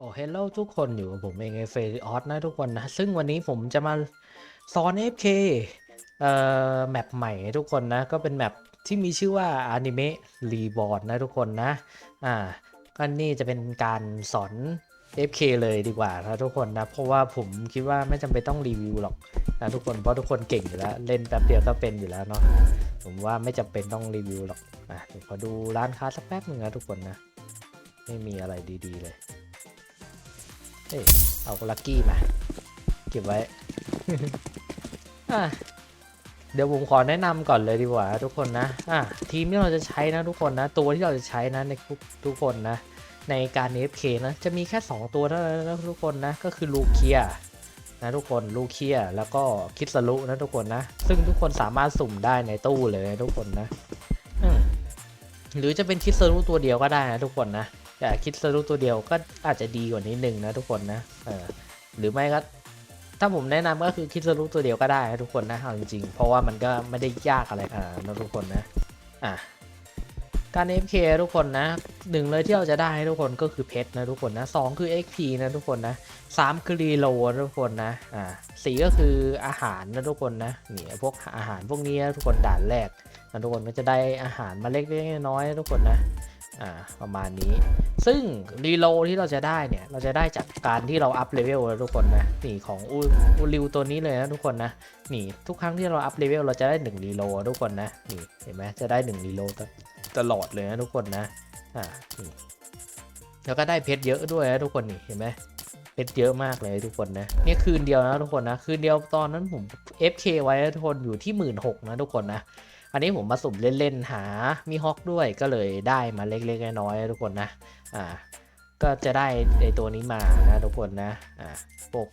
โอ้เฮลโลทุกคนอยู่กับผมเองไอเฟรออสนะทุกคนนะ ซึ่งวันนี้ผมจะมาสอน FK เอ่อแมปใหม่ทุกคนนะ ก็เป็นแมปที่มีชื่อว่า Anime Reborn นะทุกคนนะ อ่าก็นี่จะเป็นการสอน FK เลยดีกว่านะทุกคนนะ เพราะว่าผมคิดว่าไม่จำเป็นต้องรีวิวหรอกนะทุกคนเพราะทุกคนเก่งอยู่แล้ว เล่นแป๊บเดียวก็เป็นอยู่แล้วเนาะผมว่าไม่จำเป็นต้องรีวิวหรอกอะเดี๋ยวขอดูร้านค้าสักแป๊บหนึ่งนะทุกคนนะ ไม่มีอะไรดี ๆ เลย เอ้ยเอาลักกี้มา เก็บไว้เดี๋ยวผมขอแนะนำก่อนเลยดีกว่าทุกคนนะอะทีมที่เราจะใช้นะทุกคนนะ ตัวที่เราจะใช้นะในทุกทุกคนนะ ในการ AFK นะจะมีแค่ 2 ตัวเท่านั้นนะทุกคนนะก็คือลูเคียนะทุกคนลูเคียแล้วก็คิดสลุนะทุกคนนะ ซึ่งทุกคนสามารถสุ่มได้ในตู้เลยนะทุกคนนะหรือจะเป็นคิดสลุตัวเดียวก็ได้นะทุกคนนะ แต่คิดสรุปตัวเดียวก็อาจจะดีกว่านี้หนึ่งนะทุกคนนะเออหรือไม่ก็ถ้าผมแนะนำก็คือคิดสรุปตัวเดียวก็ได้นะทุกคนนะเอาจริงๆ เพราะว่ามันก็ไม่ได้ยากอะไรอ่านะทุกคนนะอะการ FK ทุกคนนะหนึ่งเลยที่เราจะได้ทุกคนก็คือเพชรนะทุกคนนะสองคือ XP นะทุกคนนะสามคือรีโหลดนะทุกคนนะอ่าสี่ก็คืออาหารนะทุกคนนะนี่พวกอาหารพวกนี้นะทุกคนด่านแรก นะทุกคนก็จะได้อาหารมาเล็กๆน้อยๆทุกคนนะอ่าประมาณนี้ ซึ่งรีโลที่เราจะได้เนี่ยเราจะได้จากการที่เราอัพเลเวลทุกคนนะนี่ของอูอูริวตัวนี้เลยนะทุกคนนะนี่ทุกครั้งที่เราอัพเลเวลเราจะได้1รีโลทุกคนนะนี่เห็นไหมจะได้1รีโลตลอดเลยนะทุกคนนะอ่านี่แล้วก็ได้เพชรเยอะด้วยนะทุกคนนี่เห็นไหมเพชรเยอะมากเลยทุกคนนะเนี่ยคืนเดียวนะทุกคนนะคืนเดียวตอนนั้นผม FK ไว้นะทุกคนอยู่ที่หมื่นหกนะทุกคนนะ อันนี้ผมมาสุ่มเล่นๆหามีฮอกด้วยก็เลยได้มาเล็กๆน้อยๆทุกคนนะอ่าก็จะได้ไอตัวนี้มานะทุกคนนะอ่าพวก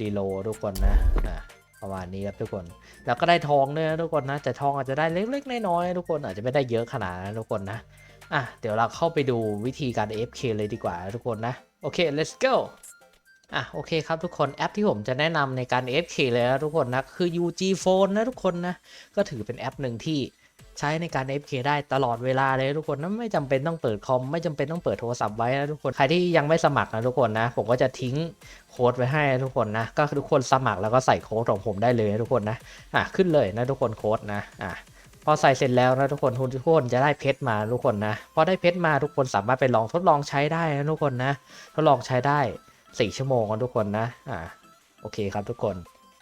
รีโลทุกคนนะอ่าประมาณนี้ครับทุกคน แล้วก็ได้ทองด้วยนะทุกคนนะแต่ทองอาจจะได้เล็กๆน้อยๆทุกคนอาจจะไม่ได้เยอะขนาดนั้นทุกคนนะอะเดี๋ยวเราเข้าไปดูวิธีการ AFK เลยดีกว่าทุกคนนะโอเค let's go อะโอเคครับทุกคนแอปที่ผมจะแนะนำในการ AFK เลยนะทุกคนนะ คือ UG Phone นะทุกคนนะ ก็ถือเป็นแอปหนึ่งที่ใช้ในการ AFK ได้ตลอดเวลาเลยทุกคนนะไม่จำเป็นต้องเปิดคอม ไม่จำเป็นต้องเปิดโทรศัพท์ไว้นะทุกคน ใครที่ยังไม่สมัครนะทุกคนนะ ผมก็จะทิ้งโค้ดไว้ให้ทุกคนนะ ก็ทุกคนสมัครแล้วก็ใส่โค้ดของผมได้เลยนะทุกคนนะ อะขึ้นเลยนะทุกคนโค้ดนะ อะพอใส่เสร็จแล้วนะทุกคนทุกคนจะได้เพชรมาทุกคนนะ พอได้เพชรมาทุกคนสามารถไปลองทดลองใช้ได้นะทุกคนนะ ทดลองใช้ได้ สี่ชั่วโมงกันทุกคนนะ อ่า โอเคครับทุกคน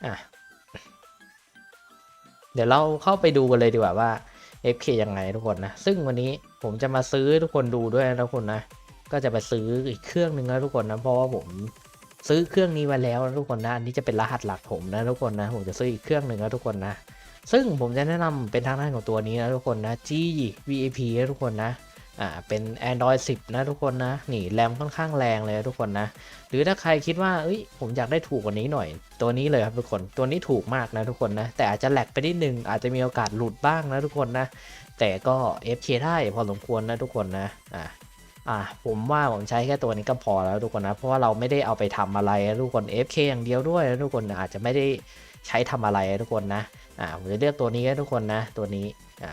อะ เดี๋ยวเราเข้าไปดูกันเลยดีกว่าว่า FK ยังไงทุกคนนะ ซึ่งวันนี้ผมจะมาซื้อทุกคนดูด้วยนะทุกคนนะ ก็จะไปซื้ออีกเครื่องหนึ่งนะทุกคนนะ เพราะว่าผมซื้อเครื่องนี้มาแล้วนะทุกคนนะ อันนี้จะเป็นรหัสหลักผมนะทุกคนนะ ผมจะซื้ออีกเครื่องหนึ่งนะทุกคนนะ ซึ่งผมจะแนะนำเป็นทางด้านของตัวนี้นะทุกคนนะ G VAP นะทุกคนนะ อ่าเป็น Android 10 นะทุกคนนะนี่แรมค่อนข้างแรงเลยทุกคนนะ หรือถ้าใครคิดว่าเอ้ยผมอยากได้ถูกกว่านี้หน่อย ตัวนี้เลยครับทุกคนตัวนี้ถูกมากนะทุกคนนะ แต่อาจจะแหลกไปนิดนึงอาจจะมีโอกาสหลุดบ้างนะทุกคนนะ แต่ก็ FK ได้พอสมควรนะทุกคนนะอ่าอ่าผมว่าผมใช้แค่ตัวนี้ก็พอแล้วทุกคนนะ เพราะว่าเราไม่ได้เอาไปทำอะไรนะทุกคน FK อย่างเดียวด้วยนะทุกคนนะอาจจะไม่ได้ใช้ทำอะไรนะทุกคนนะอ่าผมจะเลือกตัวนี้นะทุกคนนะ ตัวนี้อ่า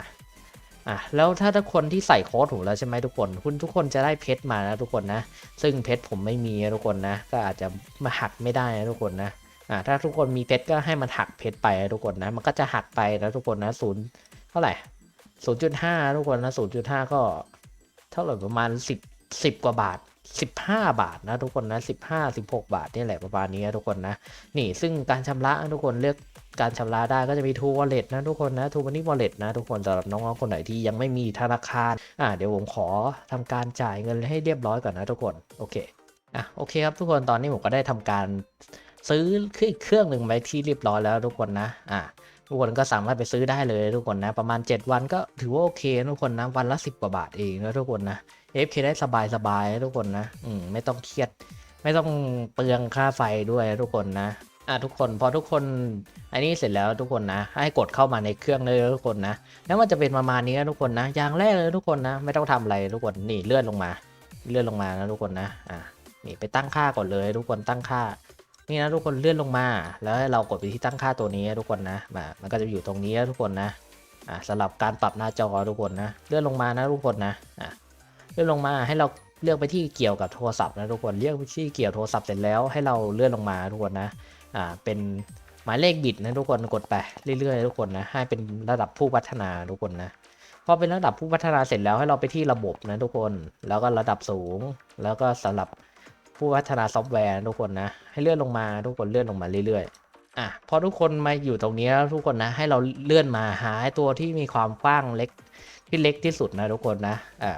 อะแล้วถ้าทุกคนที่ใส่โค้ดถูกแล้วใช่ไหมทุกคน คุณทุกคนจะได้เพชรมานะทุกคนนะ ซึ่งเพชรผมไม่มีนะทุกคนนะ ก็อาจจะมาหักไม่ได้นะทุกคนนะอ่าถ้าทุกคนมีเพชรก็ให้มันหักเพชรไปนะทุกคนนะ มันก็จะหักไปนะทุกคนนะศูนย์เท่าไหร่ศูนย์จุดห้าทุกคนนะศูนย์จุดห้าก็ เท่าไหร่ประมาณสิบสิบกว่าบาท สิบห้าบาทนะทุกคนนะสิบห้าสิบหกบาทนี่แหละประมาณนี้ทุกคนนะนี่ซึ่งการชำระทุกคนเลือกการชำระได้ก็จะมี True Wallet นะทุกคนนะ True Money Wallet นะทุกคนสำหรับน้องๆคนไหนที่ยังไม่มีธนาคารอ่าเดี๋ยวผมขอทำการจ่ายเงินให้เรียบร้อยก่อนนะทุกคนโอเคอะโอเคครับทุกคนตอนนี้ผมก็ได้ทำการซื้ออีกเครื่องหนึ่งไว้ที่เรียบร้อยแล้วทุกคนนะอ่าทุกคนก็สามารถไปซื้อได้เลยทุกคนนะ ประมาณ 7 วันก็ถือว่าโอเคทุกคนนะวันละ 10 กว่าบาทเองนะทุกคนนะ FK ได้สบายสบายทุกคนนะอืมไม่ต้องเครียด ไม่ต้องเปลืองค่าไฟด้วยทุกคนนะอะทุกคนพอทุกคนอันนี้เสร็จแล้วทุกคนนะ ให้กดเข้ามาในเครื่องเลยทุกคนนะ แล้วมันจะเป็นประมาณนี้นะทุกคนนะ อย่างแรกเลยทุกคนนะ ไม่ต้องทำอะไรทุกคนนี่เลื่อนลงมา เลื่อนลงมานะทุกคนนะอะนี่ไปตั้งค่าก่อนเลยทุกคนตั้งค่า นี่นะทุกคนเลื่อนลงมา แล้วเรากดไปที่ตั้งค่าตัวนี้ทุกคนนะมามันก็จะอยู่ตรงนี้ทุกคนนะอะสำหรับการปรับหน้าจอทุกคนนะ เลื่อนลงมานะทุกคนนะอะ เลื่อนลงมาให้เราเลือกไปที่เกี่ยวกับโทรศัพท์นะทุกคนเลือกไปที่เกี่ยวโทรศัพท์เสร็จแล้วให้เราเลื่อนลงมาทุกคนนะอ่าเป็นหมายเลขบิตนะทุกคนกดไปเรื่อยๆทุกคนนะให้เป็นระดับผู้พัฒนาทุกคนนะพอเป็นระดับผู้พัฒนาเสร็จแล้วให้เราไปที่ระบบนะทุกคน แล้วก็ระดับสูง แล้วก็สำหรับผู้พัฒนาซอฟต์แวร์ทุกคนนะ ให้เลื่อนลงมาทุกคนเลื่อนลงมาเรื่อยๆอะพอทุกคนมาอยู่ตรงนี้แล้วทุกคนนะ ให้เราเลื่อนมาหาตัวที่มีความกว้างเล็กที่เล็กที่สุดนะทุกคนนะอ่า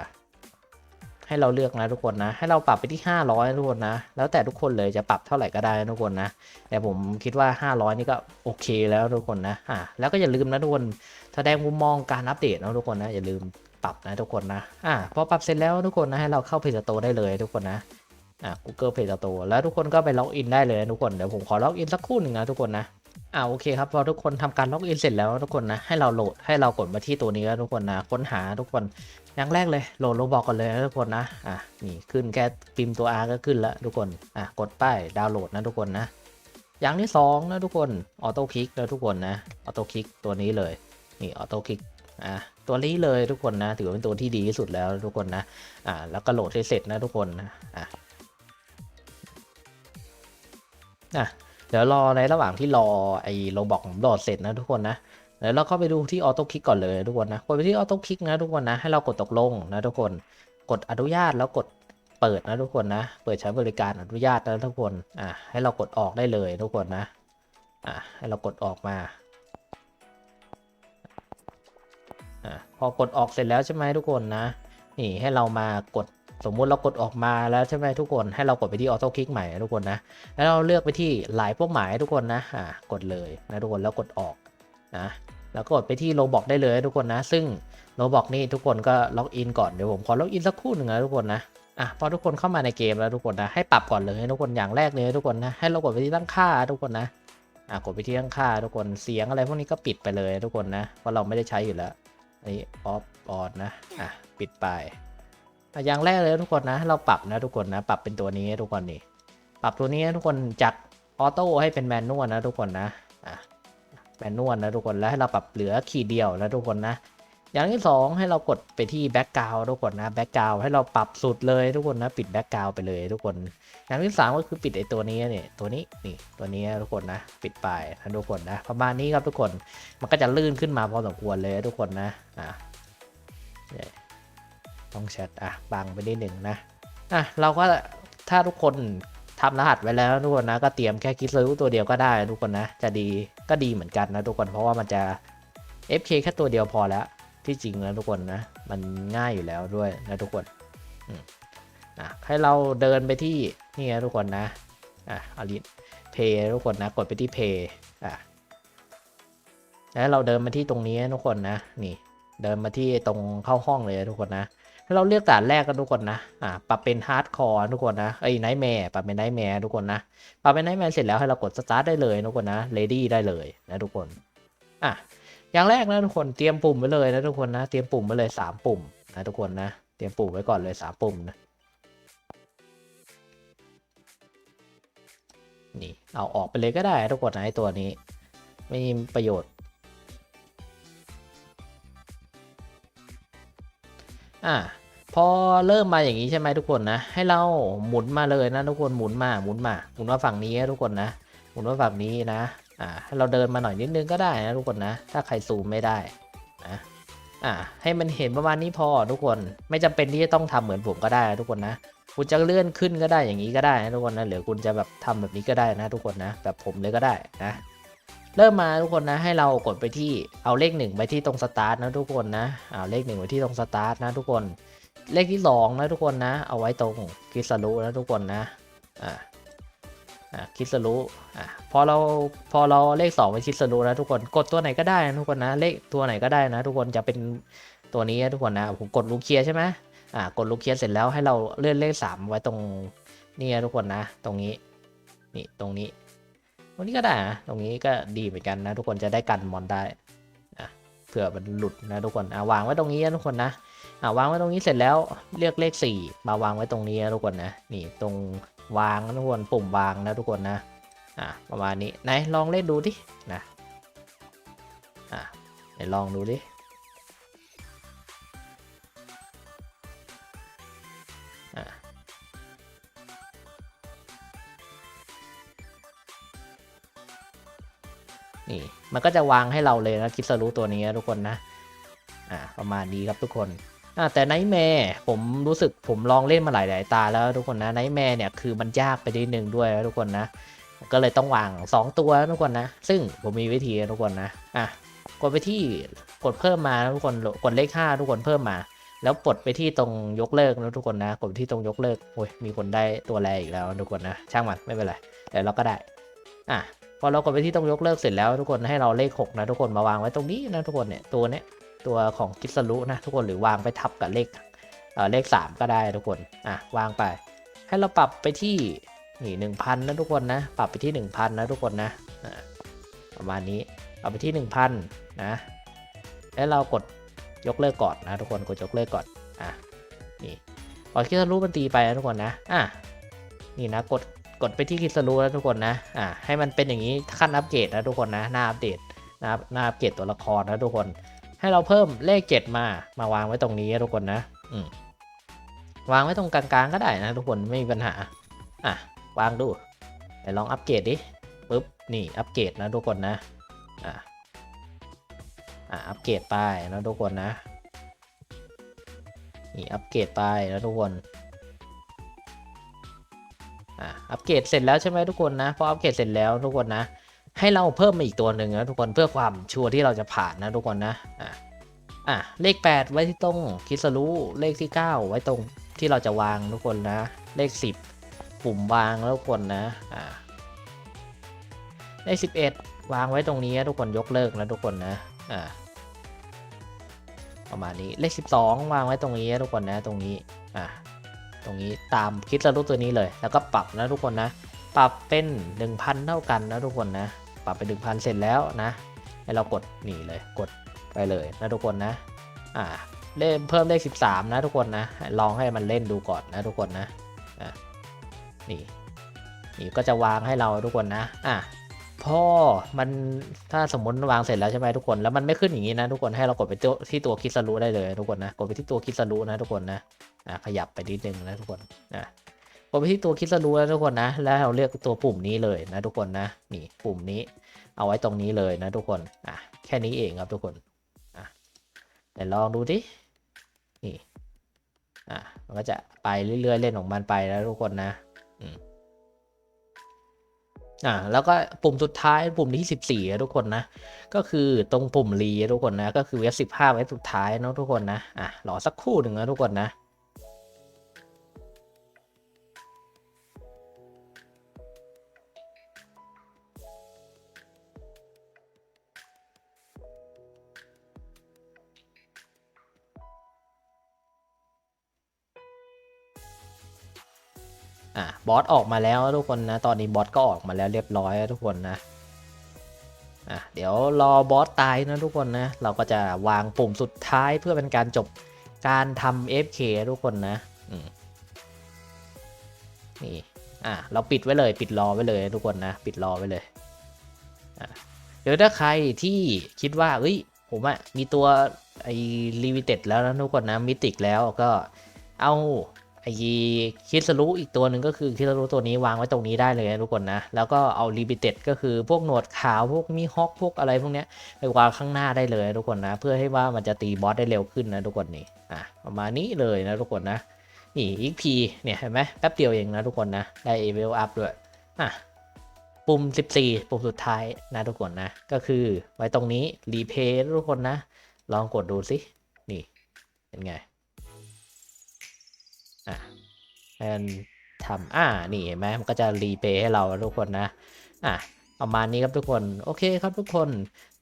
ให้เราเลือกนะทุกคนนะ ให้เราปรับไปที่ 500นะทุกคนนะ แล้วแต่ทุกคนเลยจะปรับเท่าไหร่ก็ได้นะทุกคนนะ แต่ผมคิดว่า 500 นี่ก็โอเคแล้วทุกคนนะ อ่าแล้วก็อย่าลืมนะทุกคนแสดงมุมมองการอัปเดตนะทุกคนนะอย่าลืมปรับนะทุกคนนะ อ่าพอปรับเสร็จแล้วทุกคนนะให้เราเข้า Play Store ได้เลยทุกคนนะอ่า Google Play Store แล้วทุกคนก็ไปล็อกอินได้เลยทุกคน เดี๋ยวผมขอล็อกอินสักครู่หนึ่งนะทุกคนนะ อ่าโอเคครับพอทุกคนทำการล็อกอินเสร็จแล้วทุกคนนะให้เราโหลดให้เรากดมาที่ตัวนี้นะทุกคนนะค้นหาทุกคนอย่างแรกเลยโหลดโลบอกกันเลยนะทุกคนนะอะนี่ขึ้นแค่พิมพ์ตัว R ก็ขึ้นแล้วทุกคนอะกดป้ายดาวน์โหลดนะทุกคนนะอย่างที่สองนะทุกคนออโต้คลิกนะทุกคนนะออโต้คลิกตัวนี้เลยนี่ออโต้คลิกอะตัวนี้เลยทุกคนนะถือว่าเป็นตัวที่ดีที่สุดแล้วทุกคนนะอะแล้วก็โหลดให้เสร็จนะทุกคนนะอะอะ เดี๋ยวรอในระหว่างที่รอไอ้โรบอกผมโหลดเสร็จนะทุกคนนะเดี๋ยวเราเข้าไปดูที่ออโต้คลิกก่อนเลยทุกคนนะกดไปที่ออโต้คลิกนะทุกคนนะให้เรากดตกลงนะทุกคนกดอนุญาตแล้วกดเปิดนะทุกคนนะ เปิดใช้บริการอนุญาตนะทุกคนอะให้เรากดออกได้เลยทุกคนนะอะให้เรากดออกมาอะพอกดออกเสร็จแล้วใช่ไหมทุกคนนะนี่ให้เรามากด สมมุติเรากดออกมาแล้วใช่ไหมทุกคนให้เรากดไปที่ออโต้คลิกใหม่ทุกคนนะแล้วเราเลือกไปที่หลายเป้าหมายทุกคนนะอ่ากดเลยนะทุกคนแล้วกดออกนะแล้วก็กดไปที่โลบอกได้เลยทุกคนนะ ซึ่งโลบอกนี่ทุกคนก็ล็อกอินก่อนเดี๋ยวผมขอล็อกอินสักครู่หนึ่งนะทุกคนนะอะพอทุกคนเข้ามาในเกมแล้วทุกคนนะให้ปรับก่อนเลยทุกคนอย่างแรกเลยทุกคนนะให้เรากดไปที่ตั้งค่าทุกคนนะอะกดไปที่ตั้งค่าทุกคนเสียงอะไรพวกนี้ก็ปิดไปเลยทุกคนนะเพราะเราไม่ได้ใช้อยู่แล้วอันนี้ออฟออนนะอะปิดไป อ่อย่างแรกเลยทุกคนนะให้เราปรับนะทุกคนนะ ปรับเป็นตัวนี้ทุกคนนี่ ปรับตัวนี้ทุกคนจากออโต้ให้เป็นแมนนวลนะทุกคนนะอะแมนนวลนะทุกคนแล้วให้เราปรับเหลือขีดเดียวนะทุกคนนะ อย่างที่สองให้เรากดไปที่แบ็กกราวทุกคนนะแบ็กกราวให้เราปรับสุดเลยทุกคนนะปิดแบ็กกราวไปเลยทุกคน อย่างที่สามก็คือปิดไอตัวนี้นี่ตัวนี้นี่ตัวนี้ทุกคนนะ ปิดไปนะทุกคนนะประมาณนี้ครับทุกคนมันก็จะลื่นขึ้นมาพอสมควรเลยทุกคนนะอะเนี่ย ต้องแชทอะบังไปนิดหนึ่งนะอะเราก็ถ้าทุกคนทำรหัสไว้แล้วทุกคนนะก็เตรียมแค่คิดซื้อตัวเดียวก็ได้ทุกคนนะ จะดีก็ดีเหมือนกันนะทุกคนเพราะว่ามันจะ FK แค่ตัวเดียวพอแล้ว ที่จริงนะทุกคนนะ มันง่ายอยู่แล้วด้วยนะทุกคนอะให้เราเดินไปที่นี่นะทุกคนนะอะอลิเพย์ทุกคนนะกดไปที่เพย์อะแล้วเราเดินมาที่ตรงนี้ทุกคนนะ นี่ เดินมาที่ตรงเข้าห้องเลยทุกคนนะ ให้เราเลือกด่านแรกกันทุกคนนะอะปรับเป็นฮาร์ดคอร์ทุกคนนะไอ้ไนท์แมร์ปรับเป็นไนท์แมร์ทุกคนนะปรับเป็นไนท์แมร์เสร็จแล้วให้เรากดสตาร์ทได้เลยทุกคนนะเลดี้ได้เลยนะทุกคนอะอย่างแรกนะทุกคนเตรียมปุ่มไว้เลยนะทุกคนนะเตรียมปุ่มไว้เลยสามปุ่มนะทุกคนนะเตรียมปุ่มไว้ก่อนเลยสามปุ่มนะนี่เอาออกไปเลยก็ได้ทุกคนนะไอตัวนี้ ไม่มีประโยชน์ อะพอเริ่มมาอย่างนี้ใช่ไหมทุกคนนะ ให้เราหมุนมาเลยนะทุกคนหมุนมาหมุนมาหมุนมาฝั่งนี้ทุกคนนะ หมุนมาฝั่งนี้นะอ่าให้เราเดินมาหน่อยนิดนึงก็ได้นะทุกคนนะ ถ้าใครซูมไม่ได้นะอ่าให้มันเห็นประมาณนี้พอทุกคนไม่จำเป็นที่จะต้องทำเหมือนผมก็ได้นะทุกคนนะคุณจะเลื่อนขึ้นก็ได้อย่างนี้ก็ได้นะทุกคนนะหรือคุณจะแบบทำแบบนี้ก็ได้นะทุกคนนะแบบผมเลยก็ได้นะ เริ่มมาทุกคนนะให้เรากดไปที่เอาเลขหนึ่งไปที่ตรงสตาร์ทนะทุกคนนะเอาเลขหนึ่งไปที่ตรงสตาร์ทนะทุกคน เลขที่สองนะทุกคนนะ เอาไว้ตรงคิสรุนะทุกคนนะอ่าอะคิดสรู้อะพอเราพอเราเลขสองไปคิดสรู้นะทุกคนกดตัวไหนก็ได้นะทุกคนนะ เลขตัวไหนก็ได้นะ ทุกคนจะเป็นตัวนี้นะทุกคนนะผมกดลูกเคียร์ใช่ไหมอะกดลูกเคียร์เสร็จแล้วให้เราเลื่อนเลขสามไว้ตรงนี่นะทุกคนนะ ตรงนี้นี่ตรงนี้ รงนี้ก็ได้นะตรงนี้ก็ดีเหมือนกันนะ ทุกคนจะได้กันมอนได้นะเผื่อมันหลุดนะทุกคนอ่าวางไว้ตรงนี้นะทุกคนนะอ่าวางไว้ตรงนี้เสร็จแล้วเลือกเลขสี่มาวางไว้ตรงนี้นะทุกคนนะนี่ตรงวางนะทุกคนปุ่มวางนะทุกคนนะอะประมาณนี้ไหนลองเล่นดูดินะอะไหนลองดูดิ นี่ มันก็จะวางให้เราเลยนะคิสรู้ตัวนี้นะทุกคนนะ อ่า ประมาณนี้ครับทุกคนอ่าแต่ไนท์แมร์ผมรู้สึกผมลองเล่นมาหลายๆตาแล้วทุกคนนะไนท์แมร์เนี่ยคือมันยากไปนิดนึงด้วยนะทุกคนนะ ก็เลยต้องวาง 2 ตัวทุกคนนะ ซึ่งผมมีวิธีทุกคนนะ อะ กดไปที่กดเพิ่มมาทุกคน กดเลข5ทุกคนเพิ่มมา แล้วกดไปที่ตรงยกเลิกนะทุกคนนะ กดไปที่ตรงยกเลิก โอ้ย มีคนได้ตัวแรอีกแล้วทุกคนนะ ช่างมันไม่เป็นไร แต่เราก็ได้ อะ พอเรากดไปที่ตรงยกเลิกเสร็จแล้วทุกคนให้เราเลข 6 นะทุกคนมาวางไว้ตรงนี้นะทุกคนเนี่ยตัวเนี้ยตัวของกิสรุนะทุกคนหรือวางไปทับกับเลขเอ่อเลข 3 ก็ได้ทุกคนอะวางไป ให้เราปรับไปที่นี่หนึ่งพันนะทุกคนนะปรับไปที่หนึ่งพันนะทุกคนนะประมาณนี้ปรับไปที่หนึ่งพันนะแล้วเรากดยกเลิกก่อนนะทุกคนกดยกเลิกก่อนอะนี่พอคิสรู้มันตีไปนะทุกคนนะอะนี่นะกด กดไปที่คิสรู้นะทุกคนนะอะให้มันเป็นอย่างนี้ขั้นอัปเกรดนะทุกคนนะหน้าอัปเดตหน้าหน้าอัปเกรดตัวละครนะทุกคน ให้เราเพิ่มเลข 7 มามาวางไว้ตรงนี้นะทุกคนนะอืมวางไว้ตรงกลางๆก็ได้นะทุกคนไม่มีปัญหาอะวางดูไหนลองอัปเกรดดิปุ๊บนี่อัปเกรดนะทุกคนนะอะอะอัปเกรดไปนะทุกคนนะนี่อัปเกรดไปนะทุกคน อัปเกรดเสร็จแล้วใช่ไหมทุกคนนะพออัปเกรดเสร็จแล้วทุกคนนะ ให้เราเพิ่มมาอีกตัวหนึ่งนะทุกคนเพื่อความชัวร์ที่เราจะผ่านนะทุกคนนะอะอะเลข 8 ไว้ที่ตรงคิสรู้เลขที่ 9 ไว้ตรงที่เราจะวางทุกคนนะ เลข 10 ปุ่มวางแล้วทุกคนนะอ่าเลขสิบเอ็ดวางไว้ตรงนี้นะทุกคนยกเลิกนะทุกคนนะอ่าประมาณนี้เลขสิบสองวางไว้ตรงนี้นะทุกคนนะตรงนี้อ่า ตรงนี้ตามคิดสรุปตัวนี้เลย แล้วก็ปรับนะทุกคนนะ ปรับเป็น 1,000 เท่ากันนะทุกคนนะ ปรับเป็น 1,000 เสร็จแล้วนะให้เรากดนี่เลยกดไปเลยนะทุกคนนะอ่าเล่มเพิ่มเลข 13 นะทุกคนนะ ลองให้มันเล่นดูก่อนนะทุกคนนะอ่านี่นี่ก็จะวางให้เราทุกคนนะอะ พ่อมันถ้าสมมติวางเสร็จแล้วใช่ไหมทุกคน แล้วมันไม่ขึ้นอย่างนี้นะทุกคนให้เรากดไปที่ตัวคิสรุได้เลยทุกคนนะกดไปที่ตัวคิสรุนะทุกคนนะอะขยับไปนิดนึงนะทุกคนนะกดไปที่ตัวคิสรุนะทุกคนนะ แล้วเราเลือกตัวปุ่มนี้เลยนะทุกคนนะนี่ปุ่มนี้เอาไว้ตรงนี้เลยนะทุกคนอะแค่นี้เองครับทุกคนอะเดี๋ยวลองดูดินี่อะมันก็จะไปเรื่อยๆเล่นของมันไปนะทุกคนนะอ่ อ่าแล้วก็ปุ่มสุดท้ายปุ่มที่ 14นะทุกคนนะ ก็คือตรงปุ่มรีทุกคนนะ ก็คือเวฟสิบห้าไว้สุดท้ายนะทุกคนนะอะรอสักครู่หนึ่งนะทุกคนนะ อะบอสออกมาแล้วทุกคนนะ ตอนนี้บอสก็ออกมาแล้วเรียบร้อยทุกคนนะอะเดี๋ยวรอบอสตายนะทุกคนนะ เราก็จะวางปุ่มสุดท้ายเพื่อเป็นการจบการทำ FK ทุกคนนะนี่อะเราปิดไว้เลยปิดรอไว้เลยทุกคนนะ ปิดรอไว้เลยอะเดี๋ยวถ้าใครที่คิดว่าเอ้ยผมอะมีตัวไอ้ลิมิเต็ดแล้วนะทุกคนนะมิติกแล้วก็เอา ไอ้คิสรุอีกตัวหนึ่งก็คือคิสรุตัวนี้วางไว้ตรงนี้ได้เลยนะทุกคนนะ แล้วก็เอาลิมิเต็ดก็คือพวกหนวดขาวพวกมีฮอกพวกอะไรพวกเนี้ยไปวางข้างหน้าได้เลยทุกคนนะ เพื่อให้ว่ามันจะตีบอสได้เร็วขึ้นนะทุกคนนี่อะประมาณนี้เลยนะทุกคนนะนี่ XP เนี่ยเห็นไหมแป๊บเดียวเองนะทุกคนนะได้เวลอัพด้วยอะปุ่ม 14 ปุ่มสุดท้ายนะทุกคนนะ ก็คือไว้ตรงนี้รีเพย์ทุกคนนะ ลองกดดูสินี่เป็นไง ให้มันทำอ่า นี่เห็นไหมมันก็จะรีเพย์ให้เราทุกคนนะ อะประมาณนี้ครับทุกคน โอเคครับทุกคน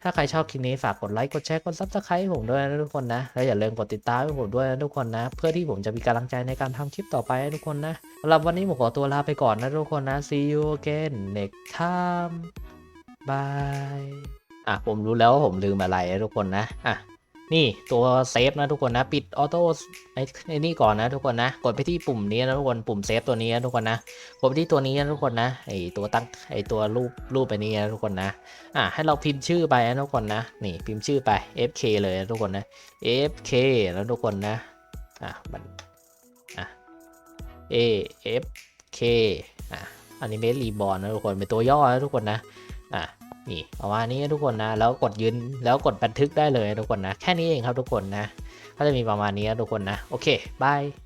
ถ้าใครชอบคลิปนี้ฝากกดไลค์ กดแชร์ กดซับสไครต์ผมด้วยนะทุกคนนะ แล้วอย่าลืมกดติดตามผมด้วยนะทุกคนนะ เพื่อที่ผมจะมีกำลังใจในการทำคลิปต่อไปนะทุกคนนะสำหรับวันนี้ผมขอตัวลาไปก่อนนะทุกคนนะ see you again next time bye อะผมรู้แล้วว่าผมลืมอะไรนะทุกคนนะ อะ นี่ตัวเซฟนะทุกคนนะ ปิดออโต้ไอ้นี่ก่อนนะทุกคนนะ กดไปที่ปุ่มนี้นะทุกคนปุ่มเซฟตัวนี้นะทุกคนนะกดไปที่ตัวนี้นะทุกคนนะไอตัวตั้งไอตัวรูปรูปไปนี้นะทุกคนนะอะให้เราพิมพ์ชื่อไปนะทุกคนนะนี่พิมพ์ชื่อไป FK เลยนะทุกคนนะ FK แล้วทุกคนนะอะมันอะ A F K อะอันนี้เมสรีบอลนะทุกคนเป็นตัวย่อนะทุกคนนะอะ นี่ประมาณนี้ทุกคนนะ แล้วกดยืนแล้วกดบันทึกได้เลยทุกคนนะ แค่นี้เองครับทุกคนนะ ก็จะมีประมาณนี้ทุกคนนะ โอเคบาย「